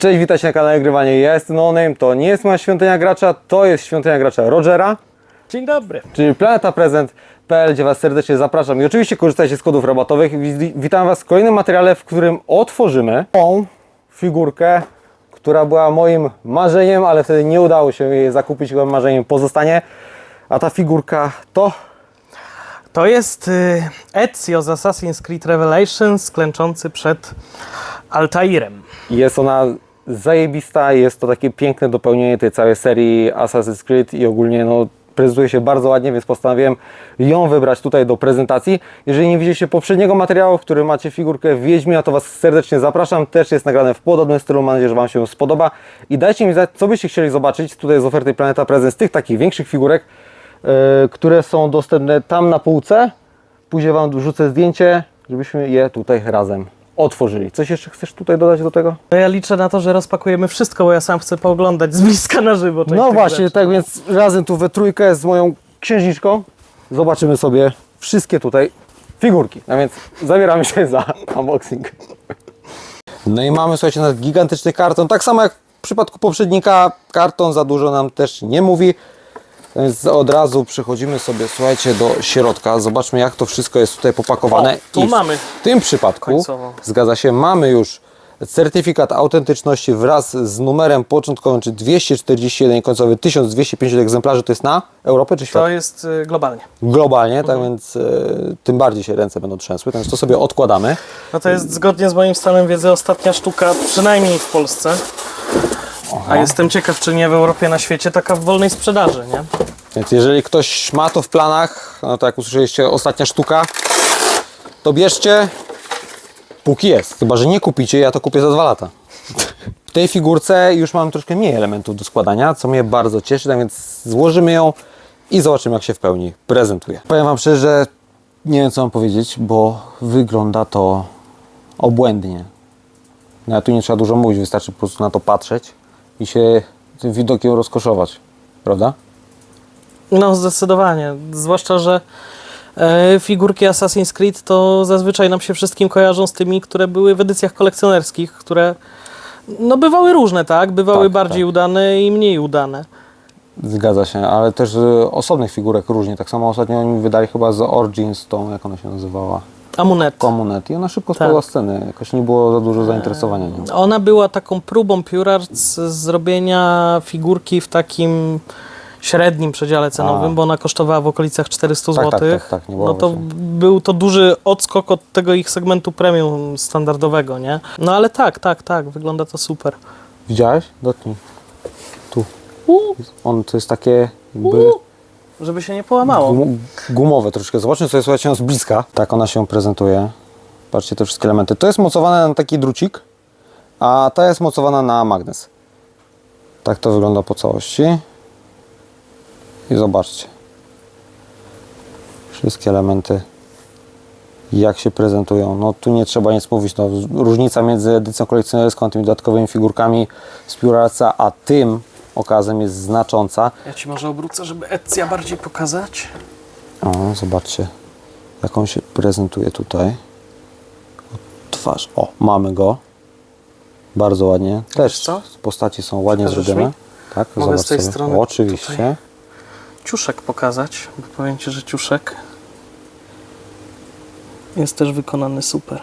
Cześć, witajcie na kanale Grywanie. Ja jestem No Name, to nie jest moja świątynia gracza, to jest świątynia gracza Rogera, Dzień dobry. czyli planetaprezent.pl, gdzie Was serdecznie zapraszam. I oczywiście korzystajcie z kodów rabatowych. Wi- Witam Was w kolejnym materiale, w którym otworzymy tą figurkę, która była moim marzeniem, ale wtedy nie udało się jej zakupić, bo marzeniem pozostanie. A ta figurka to To jest y, Ezio z Assassin's Creed Revelations klęczący przed Altairem. Jest ona zajebista, jest to takie piękne dopełnienie tej całej serii Assassin's Creed i ogólnie no, prezentuje się bardzo ładnie, więc postanowiłem ją wybrać tutaj do prezentacji. Jeżeli nie widzieliście poprzedniego materiału, w którym macie figurkę Wiedźmina, to Was serdecznie zapraszam. Też jest nagrane w podobnym stylu, mam nadzieję, że Wam się spodoba. I dajcie mi znać, co byście chcieli zobaczyć tutaj z oferty Planeta Prezent z tych takich większych figurek, e, które są dostępne tam na półce. Później Wam wrzucę zdjęcie, żebyśmy je tutaj razem otworzyli. Coś jeszcze chcesz tutaj dodać do tego? No ja liczę na to, że rozpakujemy wszystko, bo ja sam chcę pooglądać z bliska na żywo. część No tych właśnie, rzeczy. tak więc razem tu we trójkę z moją księżniczką zobaczymy sobie wszystkie tutaj figurki. A więc zabieramy się za unboxing. No i mamy, słuchajcie, nasz gigantyczny karton. Tak samo jak w przypadku poprzednika, karton za dużo nam też nie mówi. Więc od razu przechodzimy sobie, słuchajcie, do środka. Zobaczmy, jak to wszystko jest tutaj popakowane. O, tu I w mamy. tym przypadku, Końcowo. zgadza się, mamy już certyfikat autentyczności wraz z numerem początkowym, czy 241 i końcowy 1250 egzemplarzy. To jest na Europę czy świat? To jest y, globalnie. Globalnie, tak więc e, tym bardziej się ręce będą trzęsły. Także to sobie odkładamy. No to jest zgodnie z moim stanem wiedzy ostatnia sztuka, przynajmniej w Polsce. A jestem ciekaw, czy nie w Europie, na świecie, taka w wolnej sprzedaży, nie? Więc jeżeli ktoś ma to w planach, no to jak usłyszeliście, ostatnia sztuka, to bierzcie, póki jest. Chyba, że nie kupicie, ja to kupię za dwa lata. W tej figurce już mam troszkę mniej elementów do składania, co mnie bardzo cieszy, tak więc złożymy ją i zobaczymy, jak się w pełni prezentuje. Powiem Wam szczerze, że nie wiem, co mam powiedzieć, bo wygląda to obłędnie. No, tu nie trzeba dużo mówić, wystarczy po prostu na to patrzeć i się tym widokiem rozkoszować, prawda? No zdecydowanie, zwłaszcza, że e, figurki Assassin's Creed to zazwyczaj nam się wszystkim kojarzą z tymi, które były w edycjach kolekcjonerskich, które no bywały różne, tak? Bywały Tak, bardziej tak. udane i mniej udane. Zgadza się, ale też y, osobnych figurek różnie. Tak samo ostatnio oni wydali chyba z Origins tą, jak ona się nazywała, Amunet. Komunet i ona szybko Tak. spadła z sceny. Jakoś nie było za dużo zainteresowania nią. Ona była taką próbą Pure Arts zrobienia figurki w takim średnim przedziale cenowym, A. bo ona kosztowała w okolicach 400 Tak, tak, zł. tak, tak, nie było no to właśnie. był to duży odskok od tego ich segmentu premium standardowego, nie? No ale tak, tak, tak, wygląda to super. Widziałeś? Dotknij. Tu. Uuu, On to jest takie jakby uuu, żeby się nie połamało. gum, gumowe troszkę. Zobaczmy sobie, słuchajcie, ją z bliska. Tak ona się prezentuje. Patrzcie te wszystkie elementy. To jest mocowane na taki drucik, a ta jest mocowana na magnes. Tak to wygląda po całości. I zobaczcie. Wszystkie elementy jak się prezentują. No tu nie trzeba nic mówić. No, różnica między edycją kolekcjonerską tymi dodatkowymi figurkami z Artsa, a tym okazem jest znacząca. Ja ci może obrócę, żeby Ezja bardziej pokazać. O, zobaczcie, jak on się prezentuje tutaj. O, Twarz. O, mamy go. Bardzo ładnie. Też co? postaci są ładnie Pokażesz zrobione. mi? Tak, Mogę zobacz z tej sobie. strony oczywiście. tutaj? Ciuszek pokazać, bo powiem ci, że ciuszek jest też wykonany super.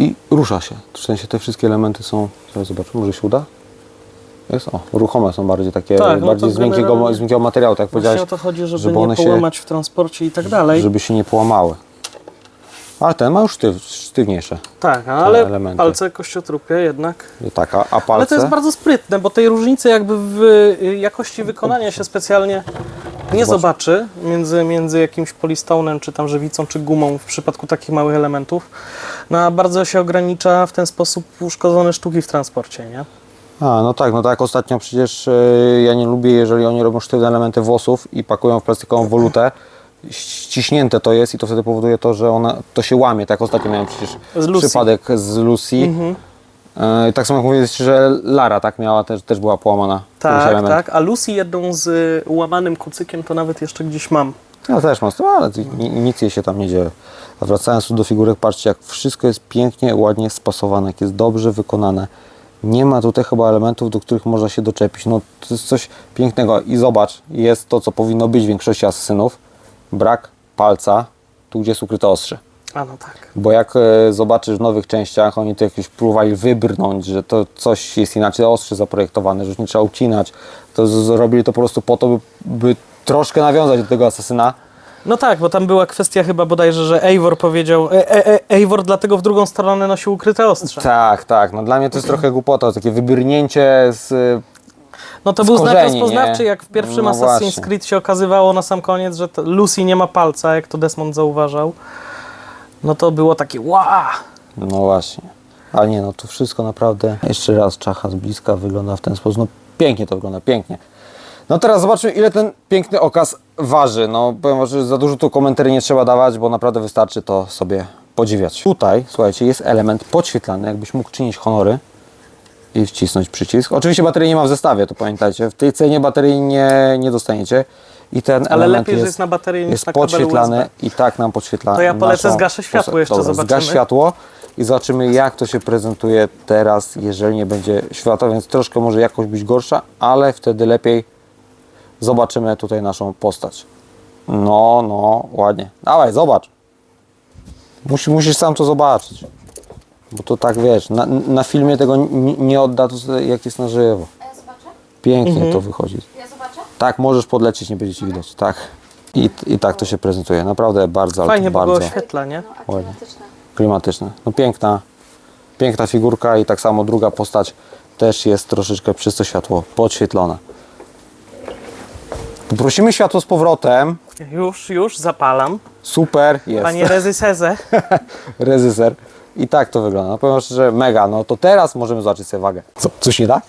I rusza się. W sensie te wszystkie elementy są. Zaraz zobaczymy, może się uda. Jest, o, ruchome są bardziej takie, Tak, no bardziej to z miękkiego, z miękkiego materiału, tak jak powiedziałeś, o to chodzi, żeby, żeby nie one się- połamać w transporcie i tak dalej. żeby się nie połamały. Ale ten ma już sztyw, sztywniejsze. Tak, ale elementy. palce kościotrupie jednak. Tak, a, a palce? Ale to jest bardzo sprytne, bo tej różnicy jakby w y, jakości wykonania się specjalnie nie Zobacz. zobaczy między, między jakimś polistonem, czy tam żywicą, czy gumą w przypadku takich małych elementów. No a bardzo się ogranicza w ten sposób uszkodzone sztuki w transporcie, nie? A, no tak, no tak, ostatnio przecież e, ja nie lubię, jeżeli oni robią sztywne elementy włosów i pakują w plastikową wolutę, ściśnięte to jest i to wtedy powoduje to, że ona, to się łamie, tak ostatnio miałem przecież Z przypadek z Lucy. E, tak samo jak mówiłeś, że Lara tak miała, też, też była połamana. Tak, tak. A Lucy jedną z y, łamanym kucykiem to nawet jeszcze gdzieś mam. Ja też mam ale nic jej się tam nie dzieje. A wracając tu do figurek, patrzcie jak wszystko jest pięknie, ładnie spasowane, jak jest dobrze wykonane. Nie ma tutaj chyba elementów, do których można się doczepić. No to jest coś pięknego. I zobacz, jest to, co powinno być w większości asesynów. Brak palca, tu gdzie jest ukryte ostrze. A no tak. Bo jak e, zobaczysz w nowych częściach, oni to jakieś próbowali wybrnąć, że to coś jest inaczej ostrze zaprojektowane, że już nie trzeba ucinać. To z- zrobili to po prostu po to, by, by troszkę nawiązać do tego asesyna. No tak, bo tam była kwestia chyba bodajże, że Eivor powiedział, e, e, e, Eivor dlatego w drugą stronę nosił ukryte ostrze. Tak, tak. No dla mnie to jest trochę głupota, takie wybrnięcie z... No to był znak korzeni, rozpoznawczy, nie? jak w pierwszym No Assassin's właśnie. Creed się okazywało na sam koniec, że to Lucy nie ma palca, jak to Desmond zauważał. No to było takie ła! No właśnie. Ale nie, no to wszystko naprawdę... Jeszcze raz czacha z bliska wygląda w ten sposób. No pięknie to wygląda, pięknie. No teraz zobaczmy, ile ten piękny okaz waży. No powiem że za dużo tu komentarzy nie trzeba dawać, bo naprawdę wystarczy to sobie podziwiać. Tutaj, słuchajcie, jest element podświetlany, jakbyś mógł czynić honory i wcisnąć przycisk. Oczywiście baterii nie ma w zestawie, to pamiętajcie. W tej cenie baterii nie, nie dostaniecie. I ten Ale element lepiej, że jest na baterii niż jest na podświetlany USB. i tak nam podświetla To ja polecę, naszą zgaszę światło jeszcze, Dobra, zobaczymy. Zgaś światło i zobaczymy jak to się prezentuje teraz, jeżeli nie będzie światła, więc troszkę może jakoś być gorsza, ale wtedy lepiej zobaczymy tutaj naszą postać. No, no, ładnie. Dawaj, zobacz. Musi, musisz sam to zobaczyć. Bo to tak wiesz, na, na filmie tego nie, nie odda, to sobie jak jest na żywo. Pięknie Mhm. to wychodzi. Tak, możesz podlecieć, nie będzie ci widać. Tak. I, I tak to się prezentuje. Naprawdę bardzo, ale Fajnie, to bo go bardzo oświetla, nie? A klimatyczne. klimatyczne. No piękna, piękna figurka i tak samo druga postać też jest troszeczkę przez to światło podświetlona. Prosimy światło z powrotem. Już, już, zapalam. Super, jest. Panie Rezyseze. Rezyser. I tak to wygląda. No powiem szczerze, mega. No to teraz możemy zobaczyć sobie wagę. Co, coś nie tak?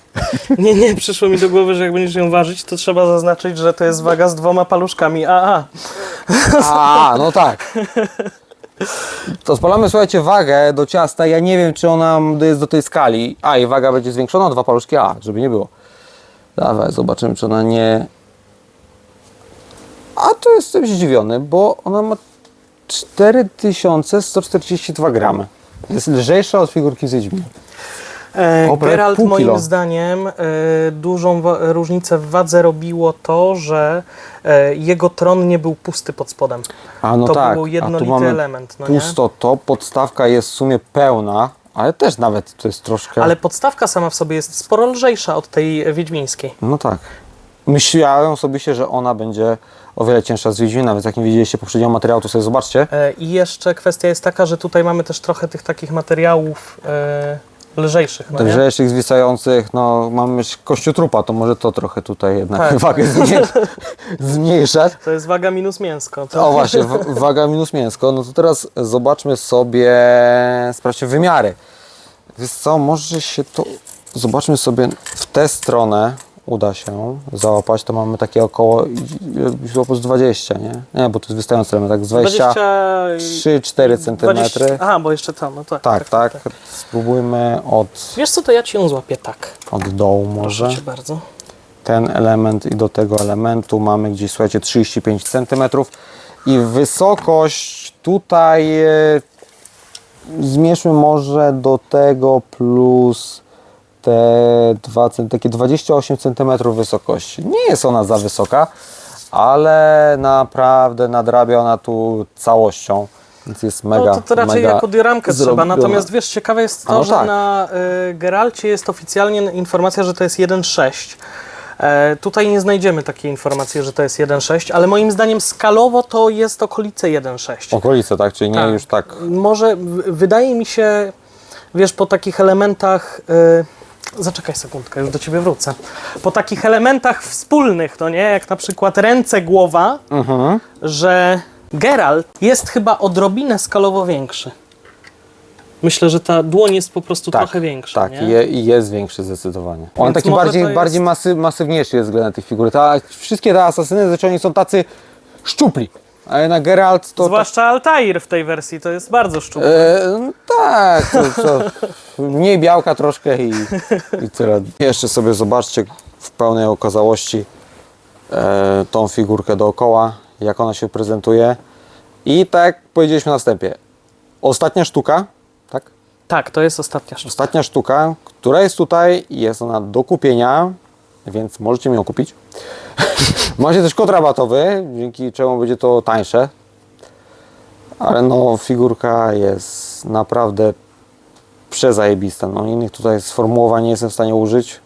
Nie, nie, przyszło mi do głowy, że jak będziesz ją ważyć, to trzeba zaznaczyć, że to jest waga z dwoma paluszkami AA. A, no tak. To spalamy, słuchajcie, wagę do ciasta. Ja nie wiem, czy ona jest do tej skali. A, i waga będzie zwiększona o dwa paluszki A, żeby nie było. Dawaj, zobaczymy, czy ona nie... A to jestem zdziwiony, bo ona ma 4142 gramy. Jest lżejsza od figurki z Wiedźmina. E, O, prawie Geralt pół moim kilo. zdaniem e, dużą różnicę w wadze robiło to, że e, jego tron nie był pusty pod spodem. A no to tak, był a tu jednolity mamy element, no nie? pusto to, podstawka jest w sumie pełna, ale też nawet to jest troszkę... Ale podstawka sama w sobie jest sporo lżejsza od tej wiedźmińskiej. No tak. Myślałem osobiście, że ona będzie o wiele cięższa z Wiedźmina, więc jak nie widzieliście poprzedniego materiału, to sobie zobaczcie. E, I jeszcze kwestia jest taka, że tutaj mamy też trochę tych takich materiałów e, lżejszych, no lżejszych, zwisających, no mamy kościotrupa, to może to trochę tutaj jednak Tak. wagę zmniejsz, zmniejszać. To jest waga minus mięsko. To... O właśnie, waga minus mięsko. No to teraz zobaczmy sobie, sprawdźcie wymiary. Wiesz co, może się to, zobaczmy sobie w tę stronę, uda się załapać, to mamy takie około, jakbyś złapał z 20, nie? Nie, bo to jest wystający element, tak z 20, 3-4 cm. 20 Aha, bo jeszcze to, no tak. Tak, tak. Spróbujmy od, Wiesz co, to ja ci ją złapię tak. od dołu może. Proszę bardzo. Ten element i do tego elementu mamy gdzieś, słuchajcie, 35 cm. I wysokość tutaj e, zmierzmy może do tego plus te dwa, takie 28 cm wysokości. Nie jest ona za wysoka, ale naprawdę nadrabia ona tu całością. Więc jest mega. no to, to raczej mega jako dioramkę trzeba. Natomiast wiesz, ciekawe jest to, no że tak. na y, Geralcie jest oficjalnie informacja, że to jest 1.6. E, tutaj nie znajdziemy takiej informacji, że to jest 1.6, ale moim zdaniem skalowo to jest okolice 1.6. Okolice, tak? Czyli nie Tak. już tak. Może wydaje mi się, wiesz, po takich elementach. y, zaczekaj sekundkę, już do ciebie wrócę. Po takich elementach wspólnych, no nie, jak na przykład ręce, głowa, Mhm. że Geralt jest chyba odrobinę skalowo większy. Myślę, że ta dłoń jest po prostu trochę większa. Tak, nie? je, i jest większy zdecydowanie. On Więc taki może to bardziej, jest- bardziej masy, masywniejszy jest względem tych figur. Ta, wszystkie te asasyny zwyczajnie są tacy szczupli. A jednak Geralt to... Zwłaszcza Altair w tej wersji to jest bardzo szczupły. E, no tak, to, to, mniej białka troszkę i, i tyle. Jeszcze sobie zobaczcie w pełnej okazałości e, tą figurkę dookoła, jak ona się prezentuje. I tak jak powiedzieliśmy na wstępie, ostatnia sztuka, tak? Tak, to jest ostatnia sztuka. Ostatnia sztuka, która jest tutaj, jest ona do kupienia, więc możecie mi ją kupić. Macie też kod rabatowy, dzięki czemu będzie to tańsze. Ale no, figurka jest naprawdę przezajebista. No, innych tutaj sformułowań nie jestem w stanie użyć,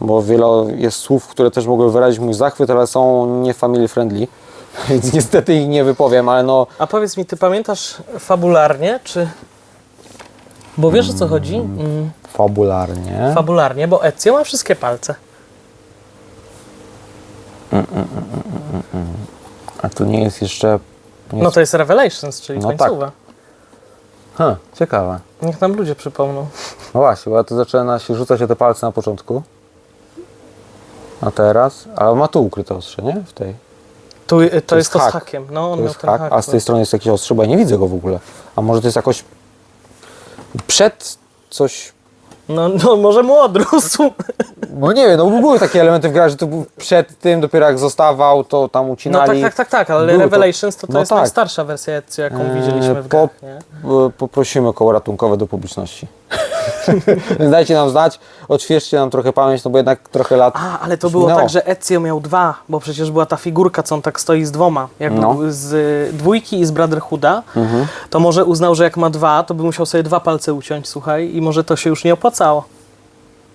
bo wiele jest słów, które też mogły wyrazić mój zachwyt, ale są nie family friendly, więc niestety ich nie wypowiem, ale no, A powiedz mi, ty pamiętasz fabularnie, czy... Bo wiesz o co chodzi? Mm, fabularnie. fabularnie, bo Ezio ma wszystkie palce. A tu nie jest jeszcze... Nie No to jest Revelations, czyli No tak. końcowa. Ha, ciekawe. Niech nam ludzie przypomną. No właśnie, bo ja tu zaczyna się rzucać o te palce na początku. A teraz? Ale ma tu ukryte ostrze, nie? W tej. Tu, y, to, jest jest to z hak. hakiem. No, on To miał jest ten hak, hak. a z tej strony jest jakiś ostrze, bo ja nie widzę go w ogóle. A może to jest jakoś przed coś... No, no może mu odrósł. No nie wiem, no były takie elementy w grze, że to był przed tym, dopiero jak zostawał, to tam No ucinali. tak, tak, tak, tak, ale Było to- Revelations to, to no jest tak. najstarsza wersja jaką Eee, widzieliśmy w grach, nie? E, Poprosimy koło ratunkowe do publiczności. Więc dajcie nam znać, odświeżcie nam trochę pamięć, no bo jednak trochę lat A, ale to było minęło. tak, że Ezio miał dwa, bo przecież była ta figurka, co on tak stoi z dwoma. Jak No. był z y, dwójki i z Brotherhooda, Mhm. to może uznał, że jak ma dwa, to by musiał sobie dwa palce uciąć, słuchaj, i może to się już nie opłacało.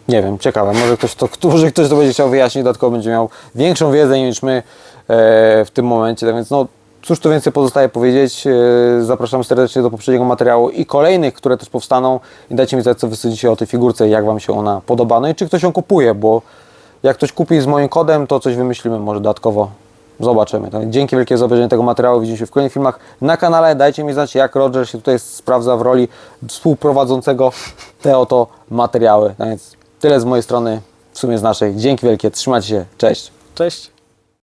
Nie wiem, ciekawe. Może ktoś to, może ktoś to będzie chciał wyjaśnić, dodatkowo będzie miał większą wiedzę niż my e, w tym momencie. Tak więc no, cóż tu więcej pozostaje powiedzieć. E, zapraszam serdecznie do poprzedniego materiału i kolejnych, które też powstaną. I dajcie mi znać, co wy o tej figurce jak wam się ona podoba. No i czy ktoś ją kupuje, bo jak ktoś kupi z moim kodem, to coś wymyślimy może dodatkowo. Zobaczymy. Tak, dzięki wielkie za obejrzenie tego materiału. Widzimy się w kolejnych filmach na kanale. Dajcie mi znać, jak Roger się tutaj sprawdza w roli współprowadzącego te oto materiały. Tak więc tyle z mojej strony, w sumie z naszej. Dzięki wielkie, trzymajcie się, cześć. Cześć.